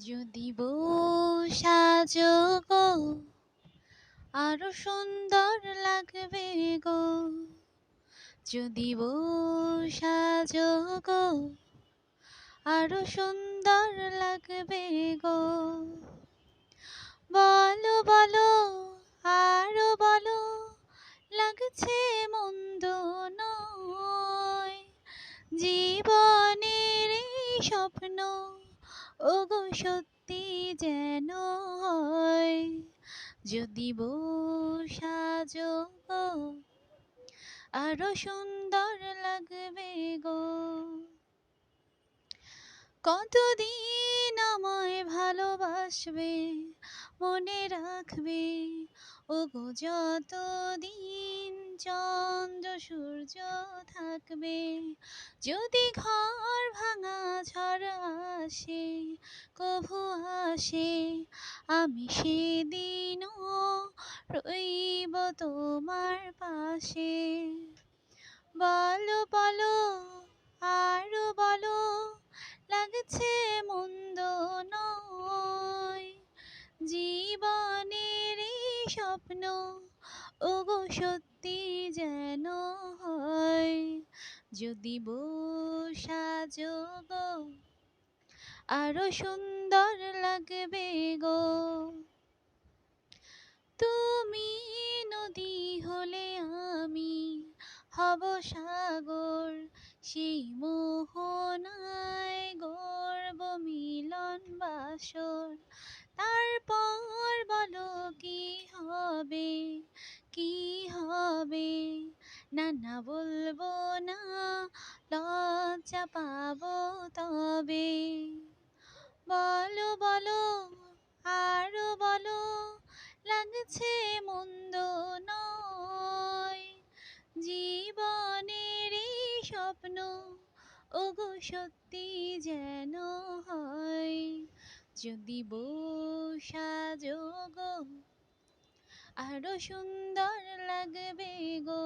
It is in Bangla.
যদি বউ সাজো গো আরও সুন্দর লাগবে গো। যদি বউ সাজো গো আরও সুন্দর লাগবে গো। বলো বলো, আরও বলো, লাগছে মন্দ নয়। জীবনের স্বপ্ন ওগো সত্যি যেন হয়, যদি সাজো গো আরও সুন্দর লাগবে গো। কতদিন আমায় ভালোবাসবে, মনে রাখবে, ওগো যতদিন চন্দ্র, সূর্য থাকবে, যদি ঘর ভাঙা ঝড় আসে কভু আসে, আমি সেদিনও রইব তোমার পাশে। বলো বলো, আরও বলো, লাগছে মন্দ নয়। জীবনের স্বপ্ন, ওগো সত্যি যেন হয়। যদি বউ সাজো গো আরও সুন্দর লাগবে গো। তুমি নদী হলে আমি হব সাগর, সেই মোহনায় গর্ব মিলন বাসর। তারপর বলো কি হবে কি হবে? না না বলব না, লজ্জা পাবো তবে বলো, আরও বলো, লাগছে মন্দ নয়। জীবনের স্বপ্ন, ওগো সত্যি যেন হয়। যদি বউ সাজো গো আরও সুন্দর লাগবে গো।